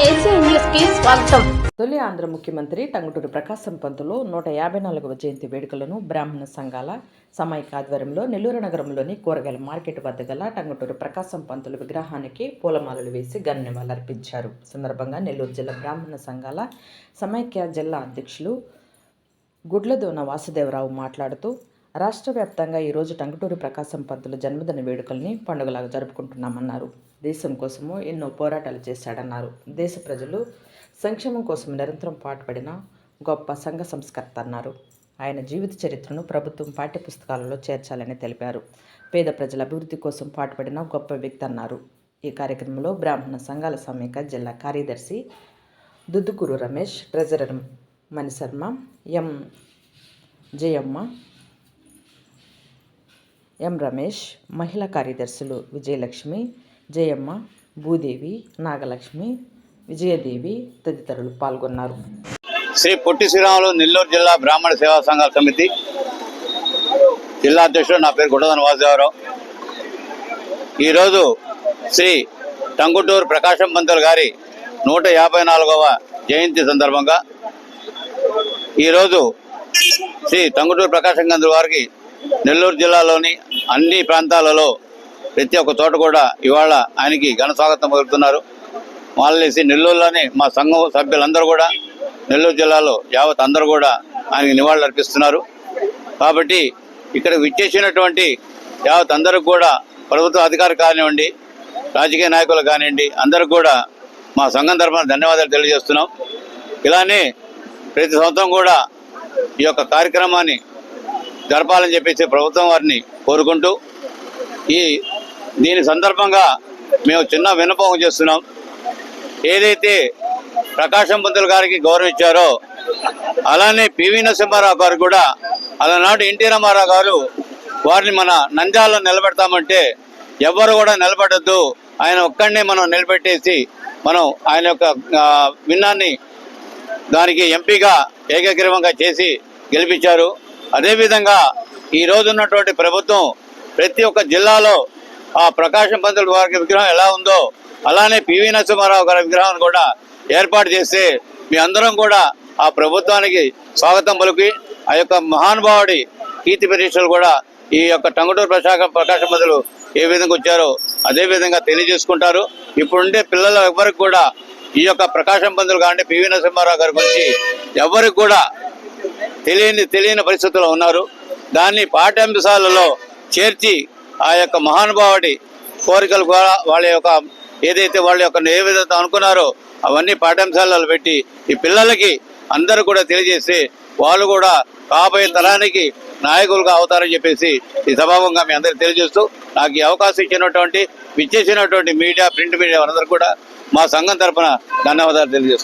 స్వాగతం. తొలి ఆంధ్ర ముఖ్యమంత్రి టంగుటూరు ప్రకాశం పంతులు నూట యాభై నాలుగవ జయంతి వేడుకలను బ్రాహ్మణ సంఘాల సమైక్య ఆధ్వర్యంలో నెల్లూరు నగరంలోని కూరగాయల మార్కెట్ వద్ద గల టంగుటూరు ప్రకాశం పంతులు విగ్రహానికి పూలమాలలు వేసి ఘన నివాళులర్పించారు సందర్భంగా నెల్లూరు జిల్లా బ్రాహ్మణ సంఘాల సమైక్య జిల్లా అధ్యక్షులు గుడ్లదోన వాసుదేవరావు మాట్లాడుతూ రాష్ట్ర వ్యాప్తంగా ఈరోజు టంగుటూరి ప్రకాశం పంతులు జన్మదిన వేడుకల్ని పండుగలాగా జరుపుకుంటున్నామన్నారు. దేశం కోసము ఎన్నో పోరాటాలు చేశాడన్నారు. దేశ ప్రజలు సంక్షేమం కోసం నిరంతరం పాటుపడిన గొప్ప సంఘ సంస్కర్త అన్నారు. ఆయన జీవిత చరిత్రను ప్రభుత్వం పాఠ్యపుస్తకాలలో చేర్చాలని తెలిపారు. పేద ప్రజల అభివృద్ధి కోసం పాటుపడిన గొప్ప వ్యక్తి అన్నారు. ఈ కార్యక్రమంలో బ్రాహ్మణ సంఘాల సమేక జిల్లా కార్యదర్శి Duddukuru Ramesh treasurer Manisharma M. Jayamma M Ramesh మహిళా కార్యదర్శులు విజయలక్ష్మి జయమ్మ భూదేవి నాగలక్ష్మి విజయదేవి తదితరులు పాల్గొన్నారు. శ్రీ పొట్టి శ్రీరాములు నెల్లూరు జిల్లా బ్రాహ్మణ సేవా సంఘాల సమితి జిల్లా అధ్యక్షుడు నా పేరు గుడదన వాసుదేవరావు. ఈరోజు శ్రీ టంగుటూరు ప్రకాశం పంతులు గారి నూట యాభై నాలుగవ జయంతి సందర్భంగా ఈరోజు శ్రీ టంగుటూరు ప్రకాశం గంధులు వారికి నెల్లూరు జిల్లాలోని అన్ని ప్రాంతాలలో ప్రతి ఒక్క చోట కూడా ఇవాళ ఆయనకి ఘన స్వాగతం పలుకుతున్నారు. మాలలేసి నెల్లూరులోనే మా సంఘం సభ్యులందరూ కూడా నెల్లూరు జిల్లాలో యావత్ అందరూ కూడా ఆయనకి నివాళులు అర్పిస్తున్నారు. కాబట్టి ఇక్కడ విచ్చేసినటువంటి యావత్ అందరికి కూడా ప్రభుత్వ అధికారులు కానివ్వండి రాజకీయ నాయకులు కానివ్వండి అందరికి కూడా మా సంఘం తరఫున ధన్యవాదాలు తెలియజేస్తున్నాం. ఇలానే ప్రతి సంవత్సరం కూడా ఈ యొక్క కార్యక్రమాన్ని జరపాలని చెప్పేసి ప్రభుత్వం వారిని కోరుకుంటూ ఈ దీని సందర్భంగా మేము చిన్న విన్నపం చేస్తున్నాం. ఏదైతే ప్రకాశం పంతులు గారికి గౌరవం ఇచ్చారో అలానే పివి నరసింహారావు గారు కూడా అలనాడు ఎన్టీ రామారావు గారు వారిని మన నంద్యాలలో నిలబెడతామంటే ఎవరు కూడా నిలబడద్దు. ఆయన ఒక్కడినే మనం నిలబెట్టేసి మనం ఆయన యొక్క విన్నాన్ని దానికి ఎంపీగా ఏకగ్రీవంగా చేసి గెలిపించారు. అదేవిధంగా ఈ రోజు ఉన్నటువంటి ప్రభుత్వం ప్రతి ఒక్క జిల్లాలో ఆ ప్రకాశం పంతులు వారి విగ్రహం ఎలా ఉందో అలానే పివి నరసింహారావు గారి విగ్రహం కూడా ఏర్పాటు చేస్తే మీ అందరం కూడా ఆ ప్రభుత్వానికి స్వాగతం పలికి ఆ యొక్క మహానుభావుడి కీర్తి ప్రతిష్టలు కూడా ఈ యొక్క టంగుటూరు ప్రశాఖ ప్రకాశం పంతులు ఏ విధంగా వచ్చారో అదే విధంగా తెలియజేసుకుంటారు. ఇప్పుడుండే పిల్లల ఎవరికి కూడా ఈ యొక్క ప్రకాశం పంతులు కానీ పివి నరసింహారావు గారి గురించి ఎవరికి కూడా తెలియని తెలియని పరిస్థితుల్లో ఉన్నారు. దాన్ని పాఠ్యాంశాలలో చేర్చి ఆ యొక్క మహానుభావుడి కోరికలు కూడా వాళ్ళ యొక్క ఏదైతే వాళ్ళ యొక్క ఏ విధంగా అనుకున్నారో అవన్నీ పాఠ్యాంశాలలో పెట్టి ఈ పిల్లలకి అందరూ కూడా తెలియజేసి వాళ్ళు కూడా రాబోయే తరానికి నాయకులుగా అవుతారని చెప్పేసి ఈ సభాముఖంగా మీ అందరికి తెలియజేస్తూ నాకు ఈ అవకాశం ఇచ్చినటువంటి విచ్చేసినటువంటి మీడియా ప్రింట్ మీడియా అందరూ కూడా మా సంఘం తరపున ధన్యవాదాలు తెలియజేస్తాం